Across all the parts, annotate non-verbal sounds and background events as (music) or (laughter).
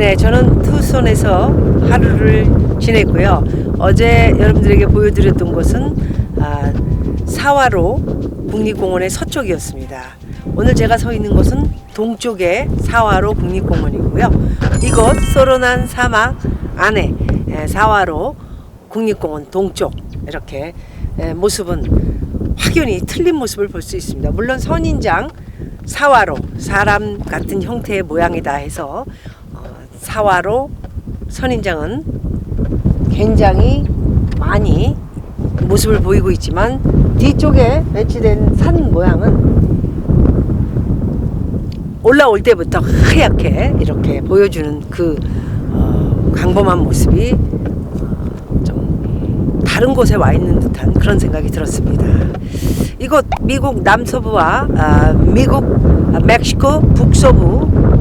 네, 저는 투손에서 하루를 지냈고요. 어제 여러분들에게 보여드렸던 곳은 아, 사화로 국립공원의 서쪽이었습니다. 오늘 제가 서 있는 곳은 동쪽의 사화로 국립공원이고요. 이곳 소로난 사막 안에 에, 사화로 국립공원 동쪽 이렇게 에, 모습은 확연히 틀린 모습을 볼 수 있습니다. 물론 선인장 사화로 사람 같은 형태의 모양이다 해서 어, 사화로 선인장은 굉장히 많이 모습을 보이고 있지만 뒤쪽에 배치된 산 모양은 올라올 때부터 하얗게 이렇게 보여주는 그 어, 광범한 모습이 어, 좀 다른 곳에 와 있는 듯한 그런 생각이 들었습니다. 이곳 미국 남서부와 아, 미국 아, 멕시코 북서부를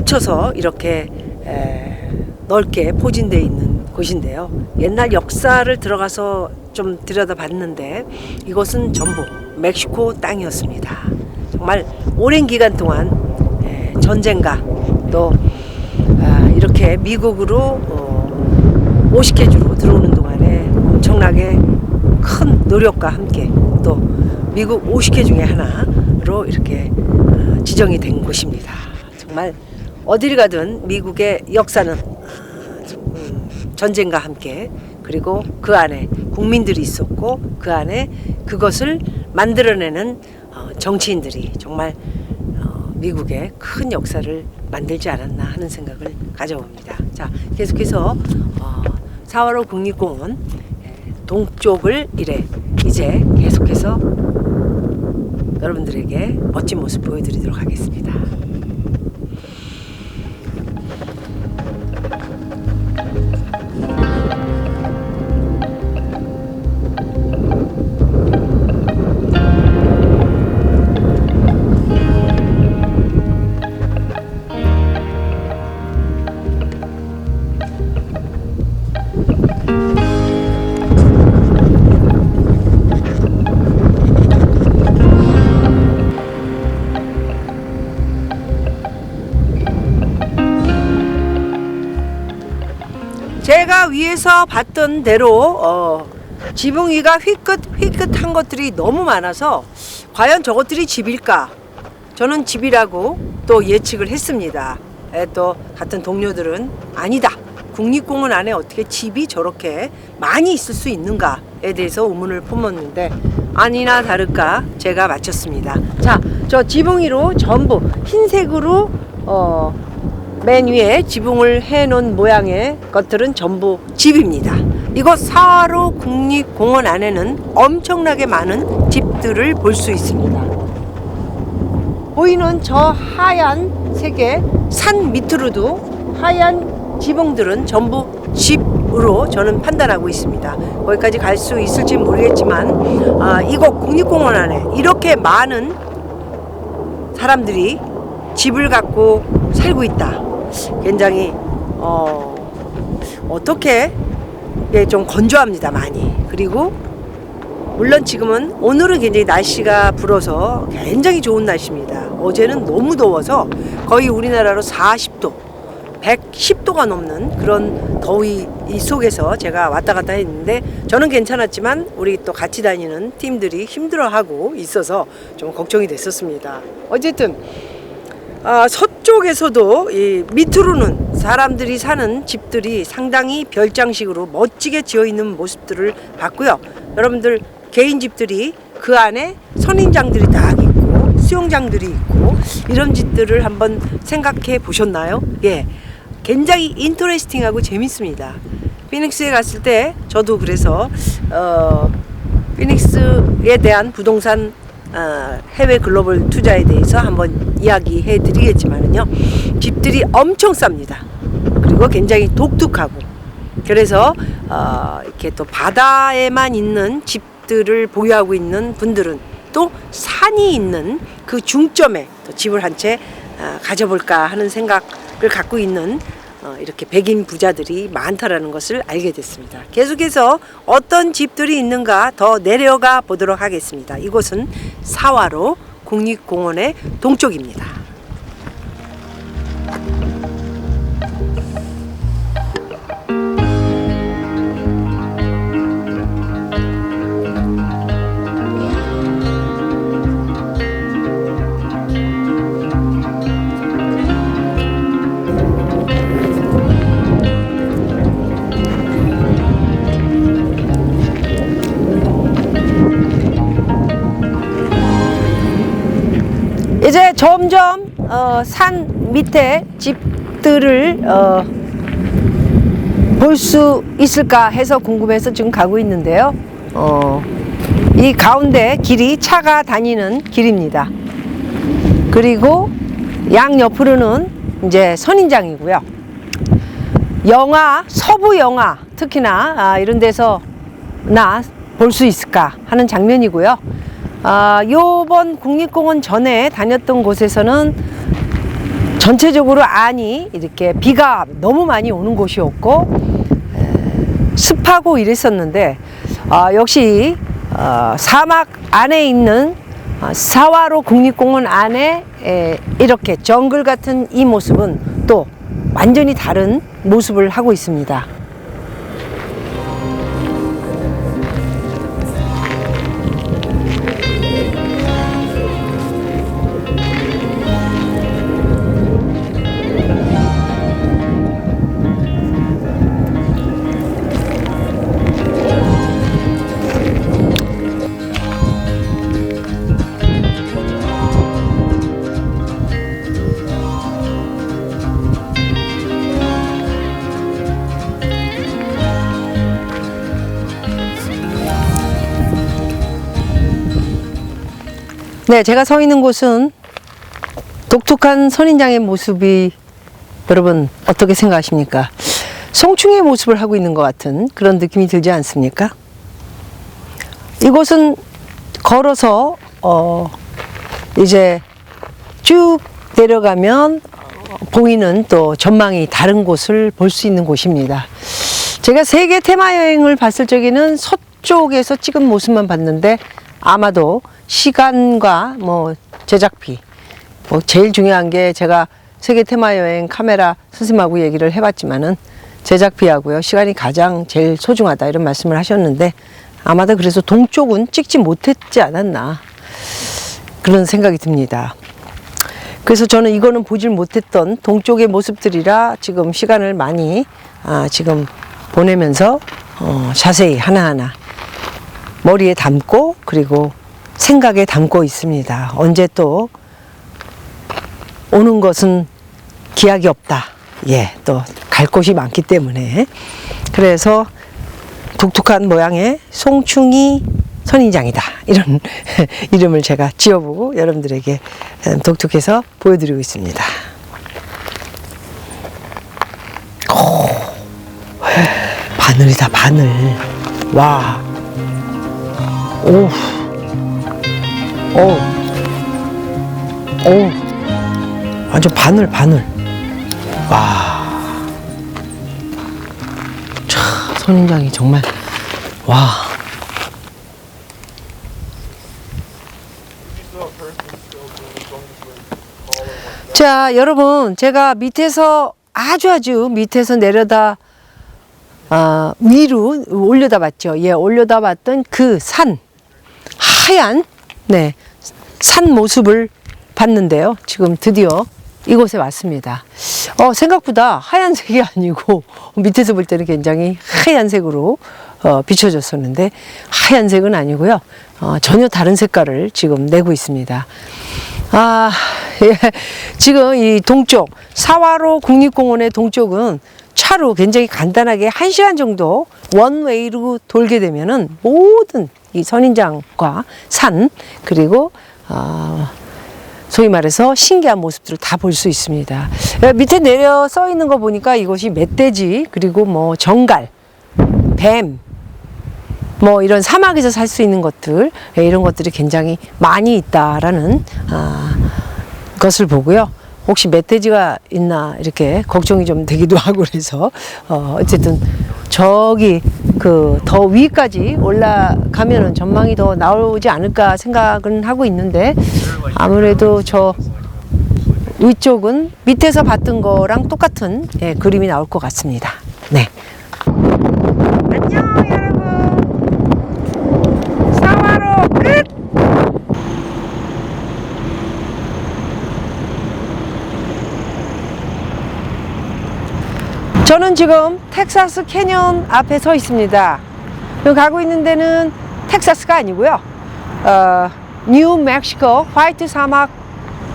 합쳐서 이렇게 에, 넓게 포진되어 있는 곳인데요. 옛날 역사를 들어가서 좀 들여다봤는데 이곳은 전부 멕시코 땅이었습니다. 정말 오랜 기간 동안 에, 전쟁과 또 아, 이렇게 미국으로 어, 50개 주로 들어오는 동안에 엄청나게 큰 노력과 함께 또 미국 50개 중에 하나로 이렇게 어, 지정이 된 곳입니다. 정말 어디를 가든 미국의 역사는 어, 좀, 음, 전쟁과 함께 그리고 그 안에 국민들이 있었고 그 안에 그것을 만들어내는 어, 정치인들이 정말 어, 미국의 큰 역사를 만들지 않았나 하는 생각을 가져봅니다. 자, 계속해서 어, 사화로 국립공원 예, 동쪽을 이래 이제 계속해서 여러분들에게 멋진 모습 보여드리도록 하겠습니다. 위에서 봤던 대로 어, 지붕 위가 휘끗 휘끗한 것들이 너무 많아서 과연 저것들이 집일까? 저는 집이라고 또 예측을 했습니다. 에, 또 같은 동료들은 아니다. 국립공원 안에 어떻게 집이 저렇게 많이 있을 수 있는가에 대해서 의문을 품었는데 아니나 다를까 제가 맞췄습니다. 자, 저 지붕 위로 전부 흰색으로 어, 맨 위에 지붕을 해놓은 모양의 것들은 전부 집입니다. 이곳 사로 국립공원 안에는 엄청나게 많은 집들을 볼 수 있습니다. 보이는 저 하얀 색의 산 밑으로도 하얀 지붕들은 전부 집으로 저는 판단하고 있습니다. 거기까지 갈 수 있을지 모르겠지만 아, 이곳 국립공원 안에 이렇게 많은 사람들이 집을 갖고 살고 있다. 굉장히 어, 어떻게 예, 좀 건조합니다 많이. 그리고 물론 지금은 오늘은 굉장히 날씨가 불어서 굉장히 좋은 날씨입니다. 어제는 너무 더워서 거의 우리나라로 40도, 110도가 넘는 그런 더위 이 속에서 제가 왔다 갔다 했는데 저는 괜찮았지만 우리 또 같이 다니는 팀들이 힘들어하고 있어서 좀 걱정이 됐었습니다. 어쨌든 아, 서 쪽에서도 이 밑으로는 사람들이 사는 집들이 상당히 별장식으로 멋지게 지어 있는 모습들을 봤고요. 여러분들 개인 집들이 그 안에 선인장들이 딱 있고 수영장들이 있고 이런 집들을 한번 생각해 보셨나요? 예. 굉장히 인터레스팅하고 재밌습니다. 피닉스에 갔을 때 저도 그래서 어 피닉스에 대한 부동산 어, 해외 글로벌 투자에 대해서 한번 이야기해 드리겠지만은요. 집들이 엄청 쌉니다. 그리고 굉장히 독특하고 그래서 어, 이렇게 또 바다에만 있는 집들을 보유하고 있는 분들은 또 산이 있는 그 중점에 또 집을 한채 어, 가져볼까 하는 생각을 갖고 있는 어, 이렇게 백인 부자들이 많다라는 것을 알게 됐습니다. 계속해서 어떤 집들이 있는가 더 내려가 보도록 하겠습니다. 이곳은 사화로 국립공원의 동쪽입니다. 점점 어, 산 밑에 집들을 어, 볼 수 있을까 해서 궁금해서 지금 가고 있는데요. 어, 이 가운데 길이 차가 다니는 길입니다. 그리고 양 옆으로는 이제 선인장이고요. 영화, 서부 영화, 특히나 아, 이런 데서 나 볼 수 있을까 하는 장면이고요. 아, 요번 국립공원 전에 다녔던 곳에서는 전체적으로 안이 이렇게 비가 너무 많이 오는 곳이었고 에, 습하고 이랬었는데 아, 역시 어, 사막 안에 있는 어, 사와로 국립공원 안에 에, 이렇게 정글 같은 이 모습은 또 완전히 다른 모습을 하고 있습니다. 네, 제가 서 있는 곳은 독특한 선인장의 모습이 여러분 어떻게 생각하십니까? 송충의 모습을 하고 있는 것 같은 그런 느낌이 들지 않습니까? 이곳은 걸어서 어 이제 쭉 내려가면 보이는 또 전망이 다른 곳을 볼 수 있는 곳입니다. 제가 세계 테마 여행을 봤을 적에는 서쪽에서 찍은 모습만 봤는데 아마도 시간과 뭐 제작비 뭐 제일 중요한 게 제가 세계 테마 여행 카메라 선생님하고 얘기를 해봤지만은 제작비하고요 시간이 가장 제일 소중하다 이런 말씀을 하셨는데 아마도 그래서 동쪽은 찍지 못했지 않았나 그런 생각이 듭니다. 그래서 저는 이거는 보질 못했던 동쪽의 모습들이라 지금 시간을 많이 아, 지금 보내면서 어, 자세히 하나하나 머리에 담고 그리고 생각에 담고 있습니다. 언제 또 오는 것은 기약이 없다. 예, 또 갈 곳이 많기 때문에 그래서 독특한 모양의 송충이 선인장이다. 이런 (laughs) 이름을 제가 지어보고 여러분들에게 독특해서 보여드리고 있습니다. 오, 바늘이다, 바늘. 와. 오. 오. 오. 완전 바늘, 바늘. 와. 차, 선인장이 정말. 와. 자, 여러분, 제가 밑에서 아주 아주 밑에서 내려다 아, 위로 올려다 봤죠. 예, 올려다 봤던 그 산, 하얀, 네, 산 모습을 봤는데요. 지금 드디어 이곳에 왔습니다. 어, 생각보다 하얀색이 (laughs) 아니고 밑에서 볼 때는 굉장히 하얀색으로 어, 비춰졌었는데 하얀색은 아니고요. 어, 전혀 다른 색깔을 지금 내고 있습니다. 아, (laughs) 예. 지금 이 동쪽, 사화로 국립공원의 동쪽은 차로 굉장히 간단하게 한 시간 정도 원웨이로 돌게 되면은 모든 이 선인장과 산, 그리고, 아, 소위 말해서 신기한 모습들을 다 볼 수 있습니다. 야, 밑에 내려 써 있는 거 보니까 이것이 멧돼지, 그리고 뭐 정갈, 뱀, 뭐 이런 사막에서 살 수 있는 것들 예, 이런 것들이 굉장히 많이 있다라는 아, 것을 보고요. 혹시 멧돼지가 있나 이렇게 걱정이 좀 되기도 (laughs) 하고 그래서 어, 어쨌든 저기 그 더 위까지 올라가면은 전망이 더 나오지 않을까 생각은 하고 있는데 아무래도 저 위쪽은 밑에서 봤던 거랑 똑같은 예, 그림이 나올 것 같습니다. 네. 안녕 여러분. 사와로 끝! 저는 지금 텍사스 캐년 앞에 서 있습니다. 가고 있는 데는 텍사스가 아니고요. 어, 뉴 멕시코 화이트 사막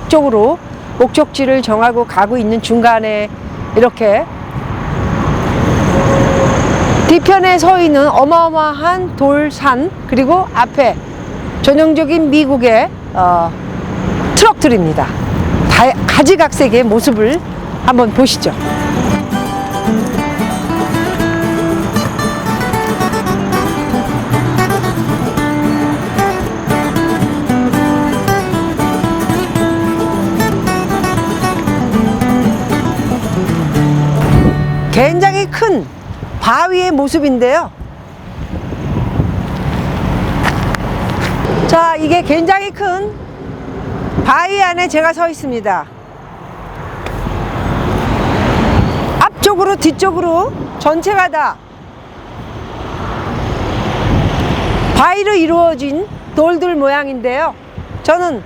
본격적으로 목적지를 정하고 가고 있는 중간에 이렇게 뒤편에 서 있는 어마어마한 돌산 그리고 앞에 전형적인 미국의 어, 트럭들입니다. 다, 가지각색의 모습을 한번 보시죠. 큰 바위의 모습인데요. 자, 이게 굉장히 큰 바위 안에 제가 서 있습니다. 앞쪽으로 뒤쪽으로 전체가 다 바위로 이루어진 돌들 모양인데요. 저는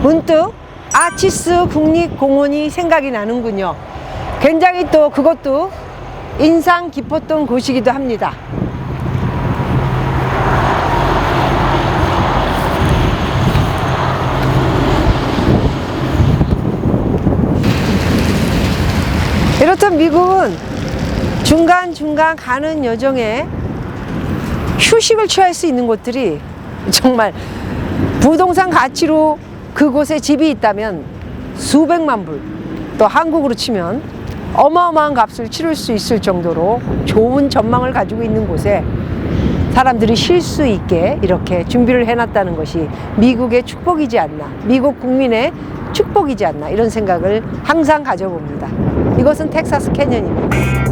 문득 아치스 국립공원이 생각이 나는군요. 굉장히 또 그것도 인상 깊었던 곳이기도 합니다. 이렇듯 미국은 중간중간 가는 여정에 휴식을 취할 수 있는 곳들이 정말 부동산 가치로 그곳에 집이 있다면 수백만 불, 또 한국으로 치면 어마어마한 값을 치를 수 있을 정도로 좋은 전망을 가지고 있는 곳에 사람들이 쉴 수 있게 이렇게 준비를 해놨다는 것이 미국의 축복이지 않나, 미국 국민의 축복이지 않나 이런 생각을 항상 가져봅니다. 이것은 텍사스 캐년입니다.